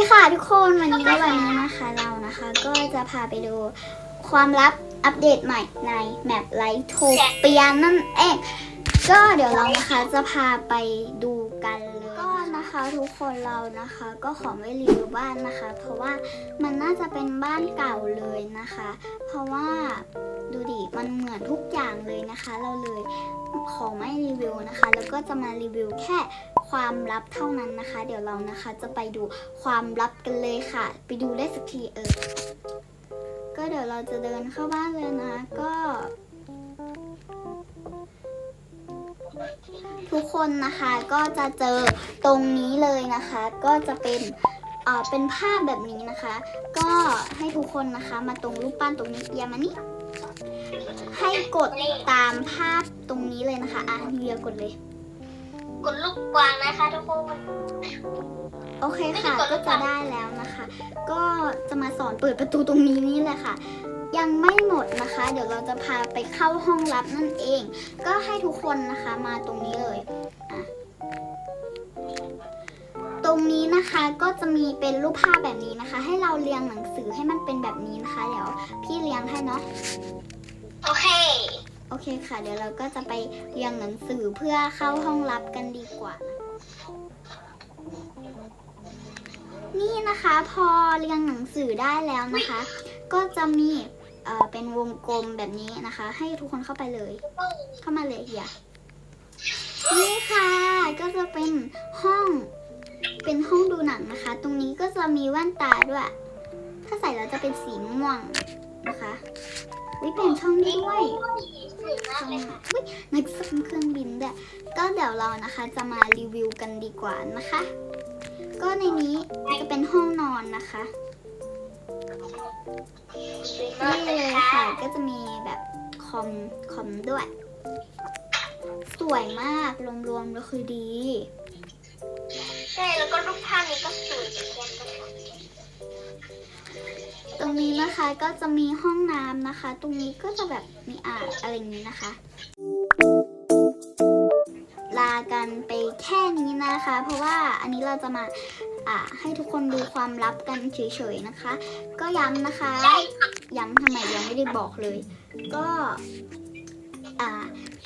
ดีค่ะทุกคนวันนี้ก็วันนี้นะคะเรานะคะ ก็จะพาไปดูความลับอัปเดตใหม่ในแมปไลท์โทเปียนั่นเองก็เดี๋ยวเรานะคะจะพาไปดูกันเลยก็นะคะทุกคนเรานะคะ ก็ขอไม่รีวิวบ้านนะคะ เพราะว่ามันน่าจะเป็นบ้านเก่าเลยนะคะ เพราะว่าดูดิมันเหมือนทุกอย่างเลยนะคะ เราเลยขอไม่รีวิวนะคะ แล้วก็จะมารีวิวแค่ ความลับเท่านั้นนะคะ เดี๋ยวเรานะคะจะไปดูความลับกันเลยค่ะ ไปดูได้สักทีเออ ก็เดี๋ยวเราจะเดินเข้าบ้านเลยนะ ก็ ทุกคนนะคะก็จะเจอตรงนี้เลยนะคะ ก็จะเป็นเอ่อเป็นภาพแบบนี้นะคะ ก็ให้ทุกคนนะคะมาตรงรูปปั้นตรงนี้เอียมานี่ให้กดตามภาพตรงนี้เลยนะคะ อะเรียกดเลย ดลูกกวางนะคะทุกคน โอเคค่ะก็จะได้แล้วนะคะ ก็จะมาสอนเปิดประตูตรงนี้นี่แหละค่ะ ยังไม่หมดนะคะ เดี๋ยวเราจะพาไปเข้าห้องลับนั่นเอง ก็ให้ทุกคนนะคะมาตรงนี้เลยอะตรงนี้นะคะก็จะมีเป็นรูปภาพแบบนี้นะคะ ให้เราเรียงหนังสือให้มันเป็นแบบนี้นะคะ เดี๋ยวพี่เรียงให้เนาะโอเค โอเคค่ะ เดี๋ยวเราก็จะไปเรียงหนังสือเพื่อเข้าห้องลับกันดีกว่า นี่นะคะพอเรียงหนังสือได้แล้วนะคะ ก็จะมีเอ่อเป็นวงกลมแบบนี้นะคะ ให้ทุกคนเข้าไปเลย เข้ามาเลยเฮียนี่ค่ะ ก็จะเป็นห้องเป็นห้องดูหนังนะคะ ตรงนี้ก็จะมีแว่นตาด้วย ถ้าใส่แล้วจะเป็นสีม่วงนะคะวิเป็นช่องนี้ด้วย นึกถึงเครื่องบินด้วยก็เดี๋ยวเรานะคะจะมารีวิวกันดีกว่านะคะ ก็ในนี้จะเป็นห้องนอนนะคะสวยมากนี่เลเลยยค่ะค่ะก็จะมีแบบคอมคอมด้วย สวยมากรวมๆก็คือดีใช่แล้วก็รูปภาพนี้ก็สวยเหมือนกันนะคะตรงนี้นะคะก็จะมีห้องน้ำนะคะ ตรงนี้ก็จะแบบมีอ่างอะไรอย่างนี้นะคะลา กันไปแค่นี้นะคะ เพราะว่าอันนี้เราจะมาอ่าให้ทุกคนดูความลับกันเฉยๆนะคะ ก็ย้ำนะคะ ย้ำทำไมยังไม่ได้บอกเลย ก็อ่า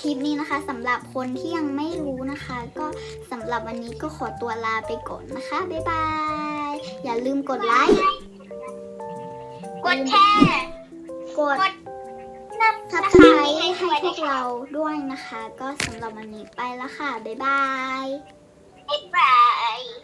คลิปนี้นะคะสำหรับคนที่ยังไม่รู้นะคะ ก็สำหรับวันนี้ก็ขอตัวลาไปก่อนนะคะ บ๊ายบาย อย่าลืมกดไลค์ กดแชร์ กดกดนับทับ ไว้ให้พวกเราด้วยนะคะ ก็สำหรับวันนี้ไปแล้วค่ะ บ๊ายบาย บ๊ายบาย